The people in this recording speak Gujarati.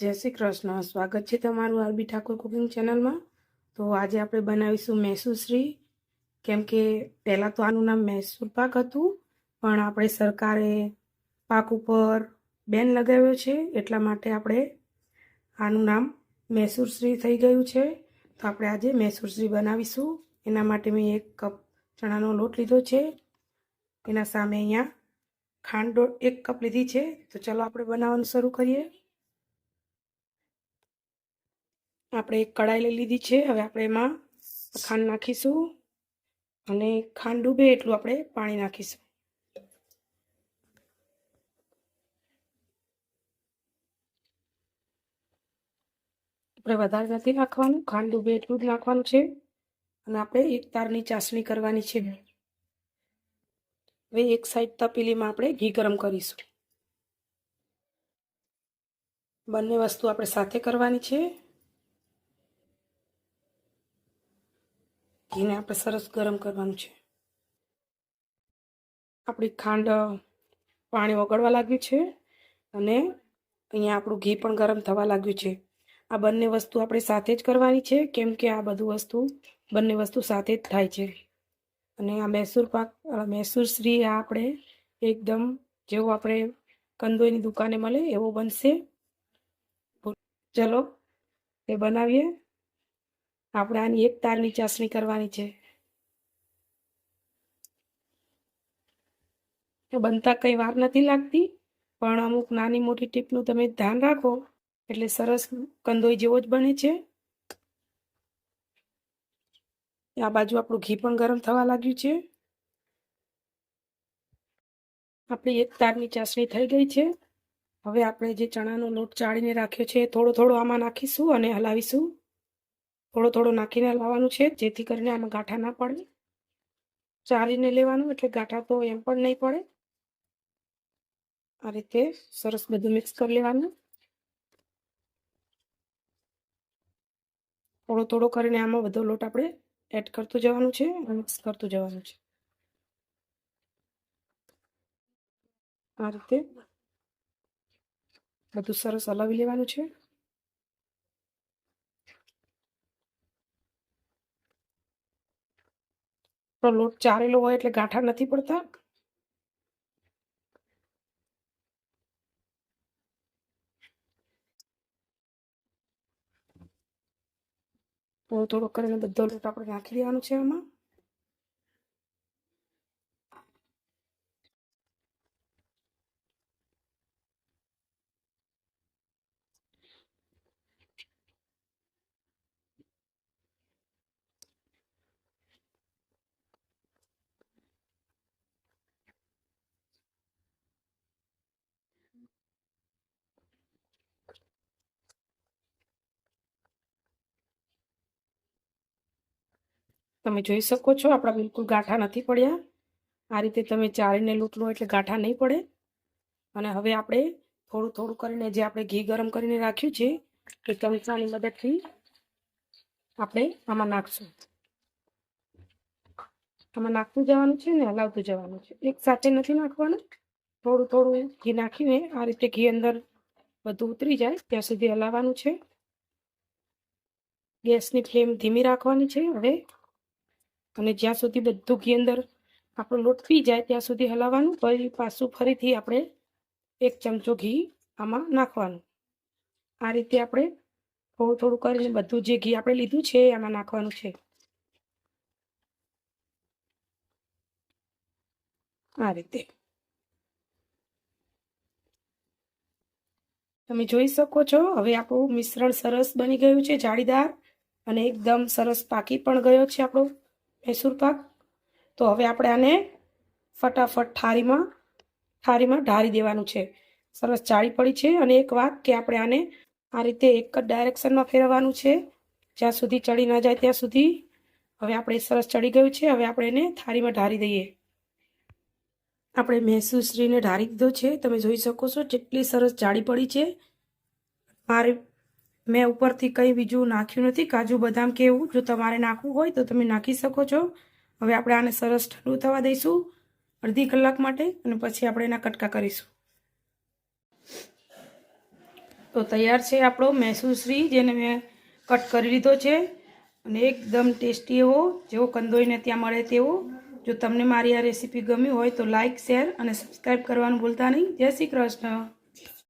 જય શ્રી કૃષ્ણ. સ્વાગત છે તમારું આરબી ઠાકોર કુકિંગ ચેનલમાં. તો આજે આપણે બનાવીશું મૈસૂર શ્રી. કેમ કે પહેલાં તો આનું નામ મૈસૂર પાક હતું, પણ આપણે સરકારે પાક ઉપર બેન લગાવ્યો છે, એટલા માટે આપણે આનું નામ મૈસુરશ્રી થઈ ગયું છે. તો આપણે આજે મૈસુરશ્રી બનાવીશું. એના માટે મેં એક કપ ચણાનો લોટ લીધો છે. એના સામે અહીંયા ખાંડ એક કપ લીધી છે. તો ચલો આપણે બનાવવાનું શરૂ કરીએ. આપણે એક કડાઈ લઈ લીધી છે. હવે આપણે એમાં ખાંડ નાખીશું અને ખાંડ ડૂબે એટલું આપણે પાણી નાખીશું. આપણે વધારે નથી નાખવાનું, ખાંડ ડૂબે એટલું જ નાખવાનું છે. અને આપણે એક તારની ચાસણી કરવાની છે. હવે એક સાઈડ તપેલીમાં આપણે ઘી ગરમ કરીશું. બંને વસ્તુ આપણે સાથે કરવાની છે. ઘીને આપણે સરસ ગરમ કરવાનું છે. આપણી ખાંડ પાણી ઓગળવા લાગ્યું છે અને અહીંયા આપણું ઘી પણ ગરમ થવા લાગ્યું છે. આ બંને વસ્તુ આપણે સાથે જ કરવાની છે, કેમ કે આ બધું વસ્તુ બંને વસ્તુ સાથે જ થાય છે. અને આ મૈસૂર પાક મૈસૂર શ્રી આ આપણે એકદમ જેવો આપણે કંદોઈની દુકાને મળે એવો બનશે. ચલો, એ બનાવીએ. આપણે આની એક તારની ચાસણી કરવાની છે. બનતા કંઈ વાર નથી લાગતી, પણ અમુક નાની મોટી ટીપનું તમે ધ્યાન રાખો, એટલે સરસ કંદોઈ જેવો જ બને છે. આ બાજુ આપણું ઘી પણ ગરમ થવા લાગ્યું છે. આપણી એક તારની ચાસણી થઈ ગઈ છે. હવે આપણે જે ચણાનો લોટ ચાળીને રાખ્યો છે થોડો થોડો આમાં નાખીશું અને હલાવીશું. થોડો થોડો નાખીને લાવવાનું છે, જેથી કરીને આમાં ગાંઠા ના પડે. ચારીને લેવાનું, એટલે ગાંઠા તો એમ પણ નહીં પડે. આ રીતે સરસ બધું મિક્સ કરી લેવાનું. થોડો થોડો કરીને આમાં બધો લોટ આપણે એડ કરતું જવાનું છે મિક્સ કરતું જવાનું છે. આ રીતે બધું સરસ હલાવી લેવાનું છે. તો લોટ ચારેલો હોય એટલે ગાંઠા નથી પડતા? થોડો થોડો કરીને બધો લોટ આપણે નાખી દેવાનો છે એમાં તમે જોઈ શકો છો, આપણા બિલકુલ ગાંઠા નથી પડ્યા. આ રીતે તમે ચાળીને લૂંટ લો એટલે ગાંઠા નહીં પડે. અને હવે આપણે થોડું થોડું કરીને જે આપણે ઘી ગરમ કરીને રાખ્યું છે, એ ચમચાની મદદથી આપણે આમાં નાખશું. આમાં નાખતું જવાનું છે ને, હલાવતું જવાનું છે. એક સાથે નથી નાખવાનું. થોડું થોડું ઘી નાખીને આ રીતે ઘી અંદર બધું ઉતરી જાય, ત્યાં સુધી હલાવવાનું છે. ગેસની ફ્લેમ ધીમી રાખવાની છે. હવે અને જ્યાં સુધી બધું ઘી અંદર આપણો લોટ પી જાય, ત્યાં સુધી હલાવવાનું. પછી પાછું ફરીથી આપણે એક ચમચો ઘી આમાં નાખવાનું. આ રીતે આપણે થોડું થોડું કરીને બધું જે ઘી આપણે લીધું છે આમાં નાખવાનું છે. આ રીતે. તમે જોઈ શકો છો, હવે આપણું મિશ્રણ સરસ બની ગયું છે, જાળીદાર અને એકદમ સરસ પાકી પણ ગયો છે આપણો. મૈસૂર પાક. તો હવે આપણે આને ફટાફટ થારીમાં થાળીમાં ઢારી દેવાનું છે. સરસ ચાળી પડી છે અને એક વાત કે આપણે આને આ રીતે એક જ ડાયરેક્શનમાં ફેરવવાનું છે. જ્યાં સુધી ચડી ના જાય ત્યાં સુધી. હવે આપણે સરસ ચડી ગયું છે. હવે આપણે એને થાળીમાં ઢારી દઈએ. આપણે મૈસૂર શ્રીને ઢારી દીધો છે. તમે જોઈ શકો છો, કેટલી સરસ જાળી પડી છે. મારે મેં ઉપરથી કંઈ બીજું નાખ્યું નથી. કાજુ, બદામ કે એવું જો તમારે નાખવું હોય તો તમે નાખી શકો છો. હવે આપણે આને સરસ ઠંડુ થવા દઈશું અડધી કલાક માટે અને પછી આપણે એના કટકા કરીશું. તો તૈયાર છે આપણો મૈસૂર જેને મેં કટ કરી લીધો છે. અને એકદમ ટેસ્ટી એવો, જેવો કંદોઈને ત્યાં મળે તેવો. જો તમને મારી આ રેસીપી ગમી હોય તો લાઇક શેર અને સબસ્ક્રાઈબ કરવાનું ભૂલતા નહીં. જય શ્રી કૃષ્ણ.